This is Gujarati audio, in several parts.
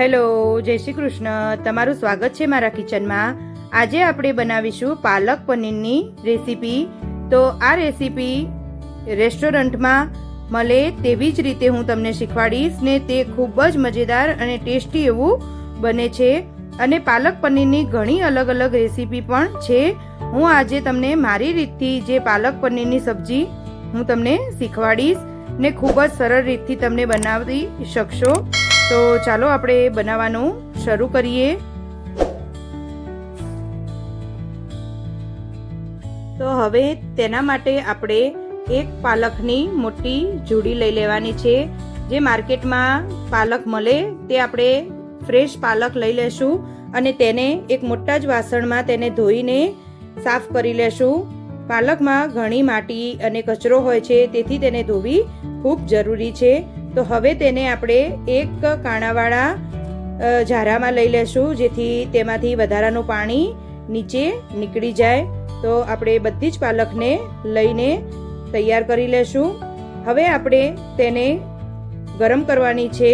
હેલો, જય શ્રી કૃષ્ણ. તમારું સ્વાગત છે મારા કિચનમાં. આજે આપણે બનાવીશું પાલક પનીરની રેસીપી. તો આ રેસીપી રેસ્ટોરન્ટમાં મળે તેવી જ રીતે હું તમને શીખવાડીશ ને તે ખૂબ જ મજેદાર અને ટેસ્ટી એવું બને છે. અને પાલક પનીરની ઘણી અલગ અલગ રેસીપી પણ છે. હું આજે તમને મારી રીતથી જે પાલક પનીરની સબ્જી હું તમને શીખવાડીશ ને ખૂબ જ સરળ રીતથી તમને બનાવી શકશો. તો ચાલો આપણે બનાવવાનું શરૂ કરીએ. તો હવે તેના માટે આપણે એક પાલકની મોટી જુડી લઈ લેવાની છે. જે માર્કેટમાં પાલક મળે તે આપણે ફ્રેશ પાલક લઈ લેશું અને તેને એક મોટા જ વાસણમાં તેને ધોઈને સાફ કરી લેશું. પાલકમાં ઘણી માટી અને કચરો હોય છે, તેથી તેને ધોવી ખૂબ જરૂરી છે. તો હવે તેને આપણે એક કાણાવાળા ઝારામાં લઈ લેશું, જેથી તેમાંથી વધારાનું પાણી નીચે નીકળી જાય. તો આપણે બધી જ પાલકને લઈને તૈયાર કરી લેશું. હવે આપણે તેને ગરમ કરવાની છે.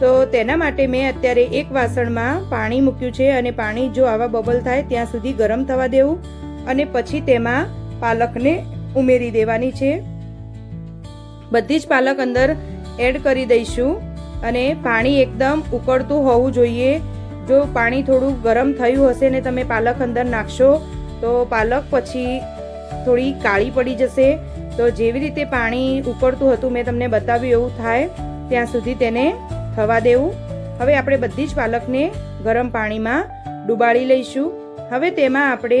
તો તેના માટે મેં અત્યારે એક વાસણમાં પાણી મૂક્યું છે અને પાણી જો આવા બબલ થાય ત્યાં સુધી ગરમ થવા દેવું અને પછી તેમાં પાલકને ઉમેરી દેવાની છે. બધી જ પાલક અંદર એડ કરી દઈશું અને પાણી એકદમ ઉકળતું હોવું જોઈએ. જો પાણી થોડું ગરમ થયું હશે ને તમે પાલક અંદર નાખશો, તો પાલક પછી થોડી કાળી પડી જશે. તો જેવી રીતે પાણી ઉકળતું હતું મેં તમને બતાવ્યું એવું થાય, ત્યાં સુધી તેને થવા દેવું. હવે આપણે બધી જ પાલકને ગરમ પાણીમાં ડુબાડી લઈશું. હવે તેમાં આપણે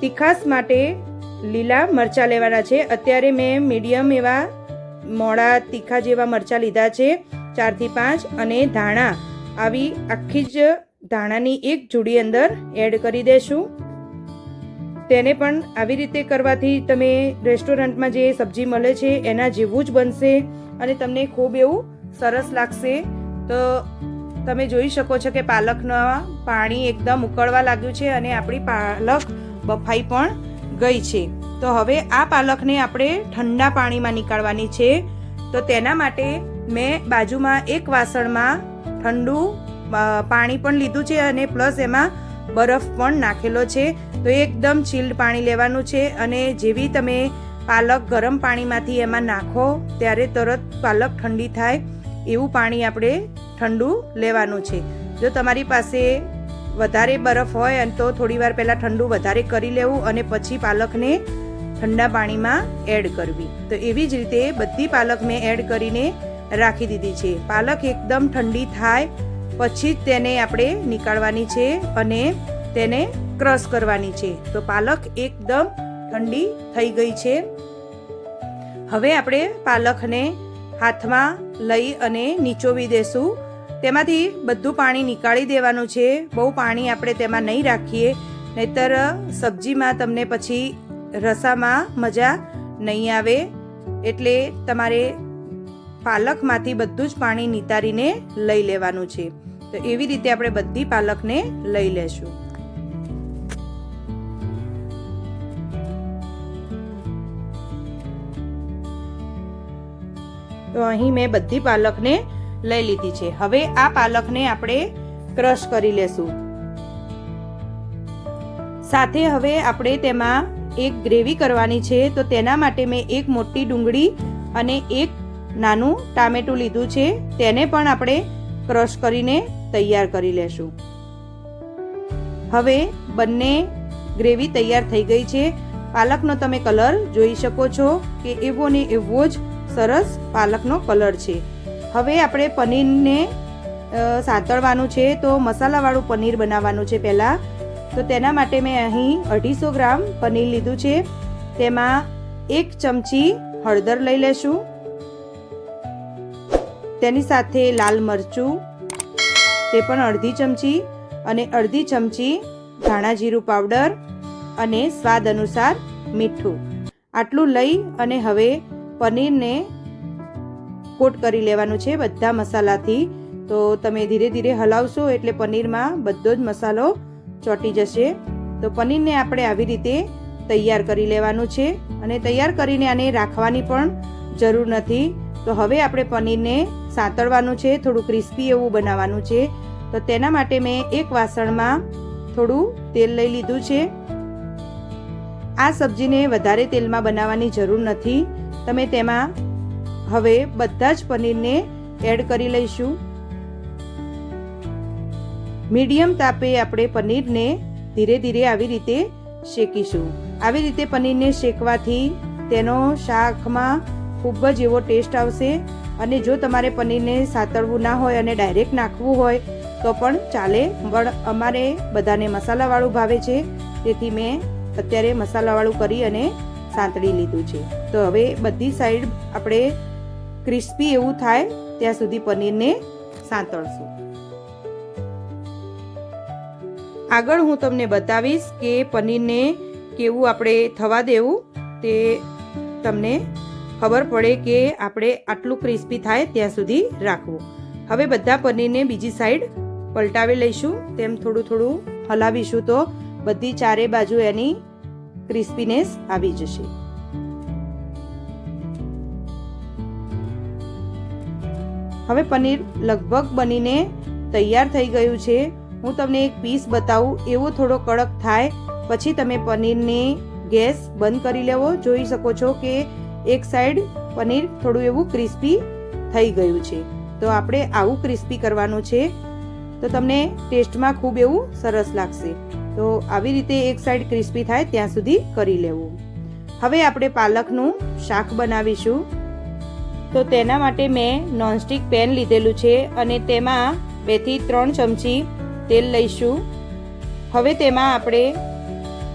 તીખાસ માટે લીલા મરચાં લેવાના છે. અત્યારે મેં મીડિયમ એવા મોડા તીખા જેવા મરચાં લીધા છે, ચારથી પાંચ, અને ધાણા. આવી આખી જ ધાણાની એક જોડી અંદર એડ કરી દેશું. તેને પણ આવી રીતે કરવાથી તમે રેસ્ટોરન્ટમાં જે સબ્જી મળે છે, એના જેવું જ બનશે અને તમને ખૂબ એવું સરસ લાગશે. તો તમે જોઈ શકો છો કે પાલકના પાણી એકદમ ઉકળવા લાગ્યું છે અને આપણી પાલક બફાઈ પણ ગઈ છે. તો હવે આ પાલકને આપણે ઠંડા પાણીમાં નીકાળવાની છે. તો તેના માટે મેં બાજુમાં એક વાસણમાં ઠંડુ પાણી પણ લીધું છે અને પ્લસ એમાં બરફ પણ નાખેલો છે. તો એકદમ ચીલ્ડ પાણી લેવાનું છે અને જેવી તમે પાલક ગરમ પાણીમાંથી એમાં નાખો ત્યારે તરત પાલક ઠંડી થાય એવું પાણી આપણે ઠંડુ લેવાનું છે. જો તમારી પાસે વધારે બરફ હોય તો થોડીવાર પહેલાં ઠંડુ વધારે કરી લેવું અને પછી પાલકને ઠંડા પાણીમાં એડ કરવી. તો એવી જ રીતે બધી પાલક મેં એડ કરીને રાખી દીધી છે. પાલક એકદમ ઠંડી થાય, પછી જ તેને આપણે નીકાળવાની છે અને તેને ક્રશ કરવાની છે. તો પાલક એકદમ ઠંડી થઈ ગઈ છે. હવે આપણે પાલકને હાથમાં લઈ અને નીચોવી દેશું. તેમાંથી બધું પાણી નીકાળી દેવાનું છે. બહુ પાણી આપણે તેમાં નહીં રાખીએ. નહીતર સબ્જીમાં તમને પછી રસામાં મજા નહીં આવે એટલે તમારે પાલકમાંથી બધું જ પાણી નિતારીને લઈ લેવાનું છે. તો એવી રીતે આપણે બધી પાલકને લઈ લેશું. તો અહીં મેં બધી પાલકને લઈ લીધી છે. હવે આ પાલકને આપણે ક્રશ કરી લેશું. સાથે હવે આપણે તેમાં એક ગ્રેવી કરવાની છે, તો તેના માટે મેં એક મોટી ડુંગળી અને એક નાનું ટામેટું લીધું છે. તેને પણ આપણે ક્રશ કરીને તૈયાર કરી લેશું. હવે બંને ગ્રેવી તૈયાર થઈ ગઈ છે. પાલકનો તમે કલર જોઈ શકો છો કે એવો ને એવો જ સરસ પાલકનો કલર છે. હવે આપણે પનીરને સાતળવાનું છે, તો મસાલાવાળું પનીર બનાવવાનું છે પહેલાં. તો તેના માટે મેં અહીં અઢીસો ગ્રામ પનીર લીધું છે. તેમાં એક ચમચી હળદર લઈ લેશું. તેની સાથે લાલ મરચું, તે પણ અડધી ચમચી, અને અડધી ચમચી ધાણા જીરું પાવડર અને સ્વાદ અનુસાર મીઠું. આટલું લઈ અને હવે પનીરને કોટ કરી લેવાનું છે બધા મસાલાથી. તો તમે ધીરે ધીરે હલાવશો એટલે પનીરમાં બધો જ મસાલો ચોંટી જશે. તો પનીરને આપણે આવી રીતે તૈયાર કરી લેવાનું છે અને તૈયાર કરીને આને રાખવાની પણ જરૂર નથી. તો હવે આપણે પનીરને સાંતળવાનું છે, થોડું ક્રિસ્પી એવું બનાવવાનું છે. તો તેના માટે મેં એક વાસણમાં થોડું તેલ લઈ લીધું છે. આ સબ્જીને વધારે તેલમાં બનાવવાની જરૂર નથી. તમે તેમાં હવે બધા જ પનીરને એડ કરી લઈશું. મીડિયમ તાપે આપણે પનીરને ધીરે ધીરે આવી રીતે શેકીશું. આવી રીતે પનીરને શેકવાથી તેનો શાકમાં ખૂબ જ એવો ટેસ્ટ આવશે અને જો તમારે પનીરને સાતળવું ના હોય અને ડાયરેક્ટ નાખવું હોય, તો પણ ચાલે. પણ અમારે બધાને મસાલાવાળું ભાવે છે, તેથી મેં અત્યારે મસાલાવાળું કરી અને સાંતળી લીધું છે. તો હવે બધી સાઈડ આપણે ક્રિસ્પી એવું થાય, ત્યાં સુધી પનીરને સાંતળશું. આગળ હું તમને બતાવીશ કે પનીરને કેવું આપણે થવા દેવું તે તમને ખબર પડે કે આપણે આટલું ક્રિસ્પી થાય ત્યાં સુધી રાખવું. હવે બધા પનીરને બીજી સાઈડ પલટાવી લઈશું, તેમ થોડું થોડું હલાવીશું તો બધી ચારે બાજુ એની ક્રિસ્પીનેસ આવી જશે. હવે પનીર લગભગ બનીને તૈયાર થઈ ગયું છે. હું તમને એક પીસ બતાવું, એવો થોડો કડક થાય. પછી તમે પનીરને ગેસ બંધ કરી લેવો. જોઈ શકો છો કે એક સાઈડ પનીર થોડું એવું ક્રિસ્પી થઈ ગયું છે. તો આપણે આવું ક્રિસ્પી કરવાનું છે. તો તમને ટેસ્ટમાં ખૂબ એવું સરસ લાગશે. તો આવી રીતે એક સાઈડ ક્રિસ્પી થાય, ત્યાં સુધી કરી લેવું. હવે આપણે પાલકનું શાક બનાવીશું. તો તેના માટે મેં નોનસ્ટિક પેન લીધેલું છે અને તેમાં બેથી ત્રણ ચમચી તેલ લઈશું. હવે તેમાં આપણે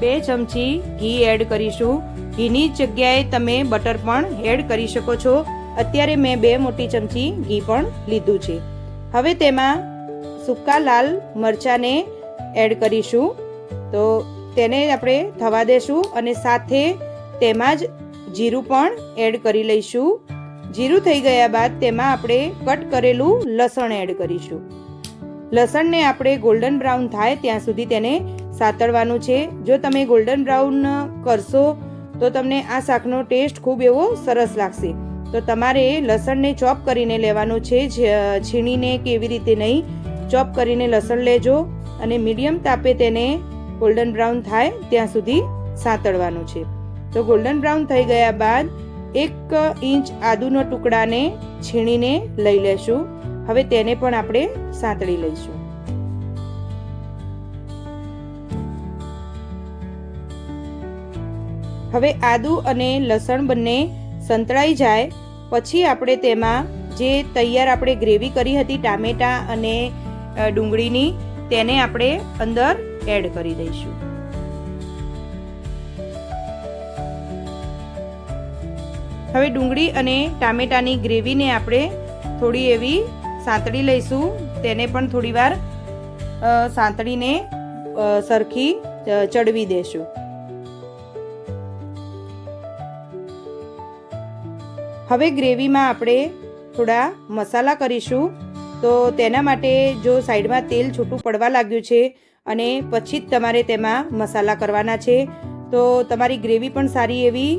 બે ચમચી ઘી એડ કરીશું. ઘીની જગ્યાએ તમે બટર પણ એડ કરી શકો છો. અત્યારે મેં બે મોટી ચમચી ઘી પણ લીધું છે. હવે તેમાં સૂકા લાલ મરચાંને એડ કરીશું. તો તેને આપણે થવા દેશું અને સાથે તેમાં જ જીરું પણ એડ કરી લઈશું. જીરું થઈ ગયા બાદ તેમાં આપણે કટ કરેલું લસણ એડ કરીશું. લસણને આપણે ગોલ્ડન બ્રાઉન થાય ત્યાં સુધી તેને સાતળવાનું છે. જો તમે ગોલ્ડન બ્રાઉન કરશો, તો તમને આ શાકનો ટેસ્ટ ખૂબ એવો સરસ લાગશે. તો તમારે લસણને ચોપ કરીને લેવાનું છે. છીણીને કે એવી રીતે નહીં ચોપ કરીને લસણ લેજો અને મીડિયમ તાપે તેને ગોલ્ડન બ્રાઉન થાય ત્યાં સુધી સાતળવાનું છે. તો ગોલ્ડન બ્રાઉન થઈ ગયા બાદ એક ઇંચ આદુનો ટુકડાને છીણીને લઈ લેશું. હવે તેને પણ આપણે સાંતળી લઈશું. હવે આદુ અને લસણ બંને સંતળાઈ જાય, પછી આપણે તેમાં જે તૈયાર આપણે ગ્રેવી કરી હતી ટામેટા અને ડુંગળીની, તેને આપણે અંદર એડ કરી દઈશું. હવે ડુંગળી અને ટામેટાની ગ્રેવીને આપણે થોડી એવી સાંતળી લઈશું. તેને પણ થોડીવાર સાંતળીને સરખી ચડવી દેશું. હવે ગ્રેવીમાં આપણે થોડા મસાલા કરીશું. તો તેના માટે જો સાઈડમાં તેલ છૂટું પડવા લાગ્યું છે અને પછી જ તમારે તેમાં મસાલા કરવાના છે, તો તમારી ગ્રેવી પણ સારી એવી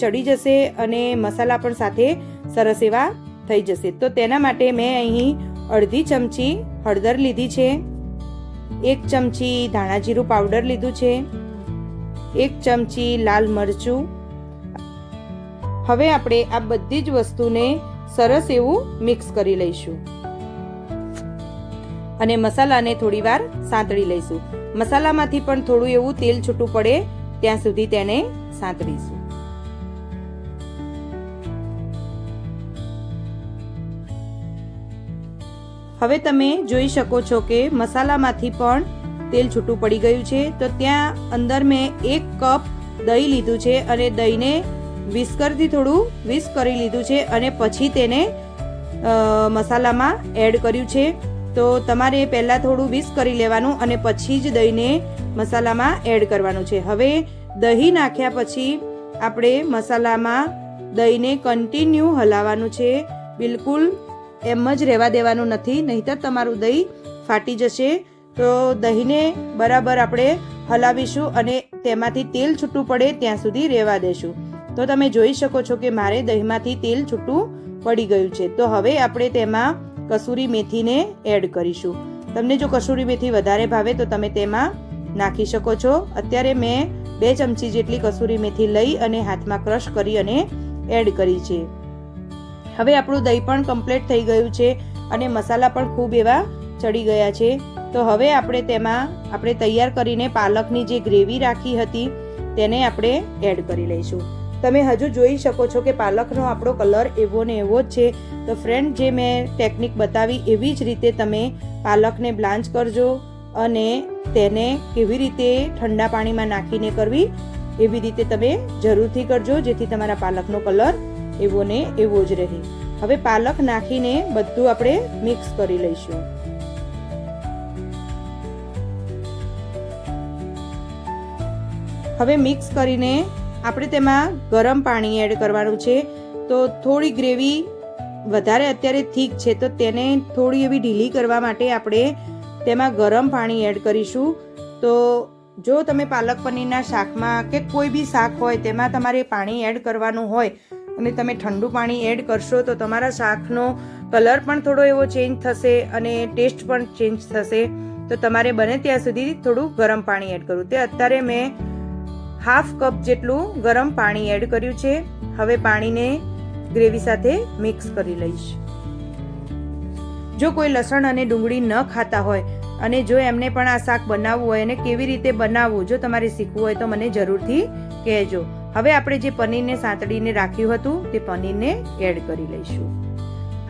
ચડી જશે અને મસાલા પણ સાથે સરસ એવા થઈ જશે. તો તેના માટે મેં અહીં અડધી ચમચી હળદર લીધી છે. એક ચમચી ધાણા જીરું પાવડર લીધું છે. એક ચમચી લાલ મરચું. હવે આપણે આ બધી જ વસ્તુને સરસ એવું મિક્સ કરી લઈશું. અને મસાલાને થોડીવાર સાંતળી લઈશું. મસાલામાંથી પણ થોડું એવું તેલ છૂટું પડે, ત્યાં સુધી તેને સાંતળીશું. હવે તમે જોઈ શકો છો કે મસાલામાંથી પણ તેલ છૂટું પડી ગયું છે. તો ત્યાં અંદર મેં એક કપ દહીં લીધું છે અને દહીંને વિસ્કરથી થોડું વિસ્ક કરી લીધું છે અને પછી તેને મસાલામાં એડ કર્યું છે. તો તમારે પહેલાં થોડું વિસ્ક કરી લેવાનું અને પછી જ દહીંને મસાલામાં એડ કરવાનું છે. હવે દહીં નાખ્યા પછી આપણે મસાલામાં દહીંને કન્ટિન્યુ હલાવવાનું છે. બિલકુલ એમ જ રહેવા દેવાનું નથી, નહીંતર તમારું દહીં ફાટી જશે. તો દહીંને બરાબર આપણે હલાવીશું અને તેમાંથી તેલ છૂટું પડે ત્યાં સુધી રહેવા દેશું. તો તમે જોઈ શકો છો કે મારે દહીંમાંથી તેલ છૂટું પડી ગયું છે. તો હવે આપણે તેમાં કસૂરી મેથીને એડ કરીશું. તમને જો કસૂરી મેથી વધારે ભાવે તો તમે તેમાં નાખી શકો છો. અત્યારે મેં બે ચમચી જેટલી કસૂરી મેથી લઈ અને હાથમાં ક્રશ કરી અને એડ કરી છે. હવે આપણું દહીં પણ કમ્પ્લીટ થઈ ગયું છે અને મસાલા પણ ખૂબ એવા ચડી ગયા છે. તો હવે આપણે તેમાં, આપણે તૈયાર કરીને પાલકની જે ગ્રેવી રાખી હતી, તેને આપણે એડ કરી લઈશું. તમે હજુ જોઈ શકો છો કે પાલકનો આપણો કલર એવો ને એવો જ છે. તો ફ્રેન્ડ જે મેં ટેકનિક બતાવી, એવી જ રીતે તમે પાલકને બ્લાન્ચ કરજો અને તેને કેવી રીતે ઠંડા પાણીમાં નાખીને કરવી, એવી રીતે તમે જરૂરથી કરજો, જેથી તમારા પાલકનો કલર એવો ને એવો જ રહે. હવે પાલક નાખીને બધું આપણે મિક્સ કરી લઈશું. હવે મિક્સ કરીને આપણે તેમાં ગરમ પાણી એડ કરવાનું છે. તો થોડી ગ્રેવી વધારે અત્યારે થીક છે, તો તેને થોડી એવી ઢીલી કરવા માટે આપણે તેમાં ગરમ પાણી એડ કરીશું. તો જો તમે પાલક પનીરના શાકમાં કે કોઈ બી શાક હોય, તેમાં તમારે પાણી એડ કરવાનું હોય અને તમે ઠંડુ પાણી એડ કરશો તો તમારા શાકનો કલર પણ થોડો એવો ચેન્જ થશે અને ટેસ્ટ પણ ચેન્જ થશે. તો તમારે બને ત્યાં સુધી થોડું ગરમ પાણી એડ કરવું. તે અત્યારે મેં હાફ કપ જેટલું ગરમ પાણી એડ કર્યું છે. હવે પાણીને ગ્રેવી સાથે મિક્સ કરી લઈશ. જો કોઈ લસણ અને ડુંગળી ન ખાતા હોય અને જો એમને પણ આ શાક બનાવવું હોય અને કેવી રીતે બનાવવું, જો તમારે શીખવું હોય તો મને જરૂરથી કહેજો. હવે આપણે જે પનીરને સાંતળીને રાખ્યું હતું, તે પનીરને એડ કરી લઈશું.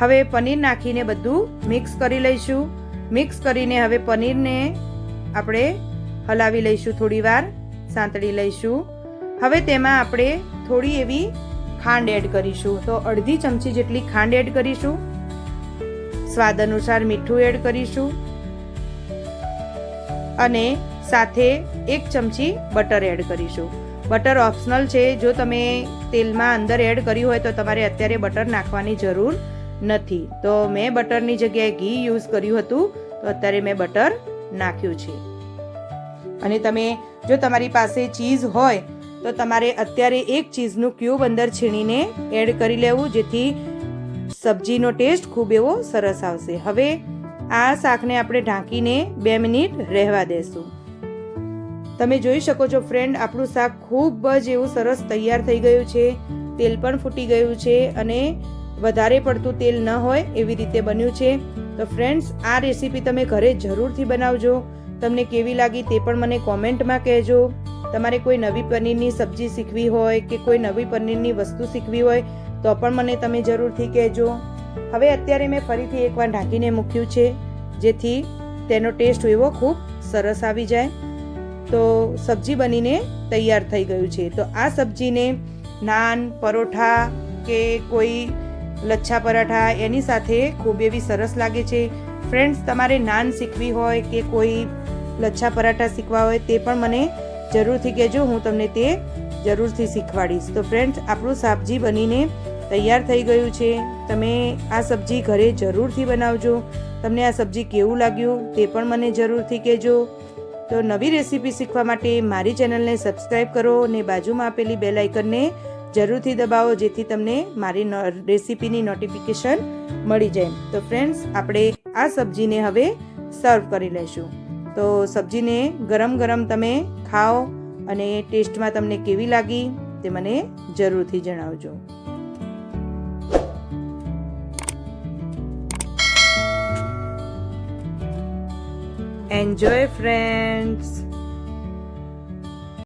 હવે પનીર નાખીને બધું મિક્સ કરી લઈશું. મિક્સ કરીને હવે પનીરને આપણે હલાવી લઈશું થોડી વાર સાંતળી લઈશું. હવે તેમાં આપણે થોડી એવી ખાંડ એડ કરીશું. તો અડધી ચમચી જેટલી ખાંડ એડ કરીશું. સ્વાદ અનુસાર મીઠું એડ કરીશું. અને સાથે એક ચમચી બટર એડ કરીશું. બટર ઓપ્શનલ છે. જો તમે તેલમાં અંદર એડ કર્યું હોય તો તમારે અત્યારે બટર નાખવાની જરૂર નથી. તો મેં બટરની જગ્યાએ ઘી યુઝ કર્યું હતું. તો અત્યારે મેં બટર નાખ્યું છે. અને તમે જો તમારી પાસે ચીઝ હોય, તો તમારે અત્યારે એક ચીઝનું ક્યુબ અંદર છીણીને એડ કરી લેવું, જેથી સબ્જીનો ટેસ્ટ ખૂબ એવો સરસ આવશે. હવે આ શાકને આપણે ઢાંકીને બે મિનિટ રહેવા દેશું. તમે જોઈ શકો છો ફ્રેન્ડ આપણું શાક ખૂબ જ એવું સરસ તૈયાર થઈ ગયું છે. તેલ પણ ફૂટી ગયું છે અને વધારે પડતું તેલ ન હોય એવી રીતે બન્યું છે. તો ફ્રેન્ડ્સ આ રેસીપી તમે ઘરે જરૂરથી બનાવજો. તમને કેવી લાગી તે પણ મને કોમેન્ટમાં કહેજો. તમારે કોઈ નવી પનીરની સબ્જી શીખવી હોય કે કોઈ નવી પનીરની વસ્તુ શીખવી હોય તો પણ મને તમે જરૂરથી કહેજો. હવે અત્યારે મેં ફરીથી એકવાર ઢાંકીને મૂક્યું છે, જેથી તેનો ટેસ્ટ એવો ખૂબ સરસ આવી જાય. તો સબ્જી બનીને તૈયાર થઈ ગયું છે. તો આ સબ્જીને નાન, પરોઠા કે કોઈ લચ્છા પરાઠા એની સાથે ખૂબ એવી સરસ લાગે છે. ફ્રેન્ડ્સ, તમારે નાન શીખવી હોય કે કોઈ લચ્છા પરાઠા શીખવા હોય તે પણ મને જરૂરથી કહેજો, હું તમને તે જરૂરથી શીખવાડીશ. તો ફ્રેન્ડ્સ, આપણું સબ્જી બનીને તૈયાર થઈ ગયું છે. તમે આ સબ્જી ઘરે જરૂરથી બનાવજો. તમને આ સબ્જી કેવું લાગ્યું તે પણ મને જરૂરથી કહેજો. તો નવી રેસીપી શીખવા માટે મારી ચેનલને સબસ્ક્રાઈબ કરો અને બાજુમાં આપેલી બેલ આઇકનને જરૂરથી દબાવો, જેથી તમને મારી રેસીપીની નોટિફિકેશન મળી જાય. તો ફ્રેન્ડ્સ, આપણે આ સબ્જીને હવે સર્વ કરી લઈશું તો સબ્જીને ગરમ ગરમ તમે ખાઓ અને ટેસ્ટમાં તમને કેવી લાગી તે મને જરૂરથી જણાવજો. Enjoy friends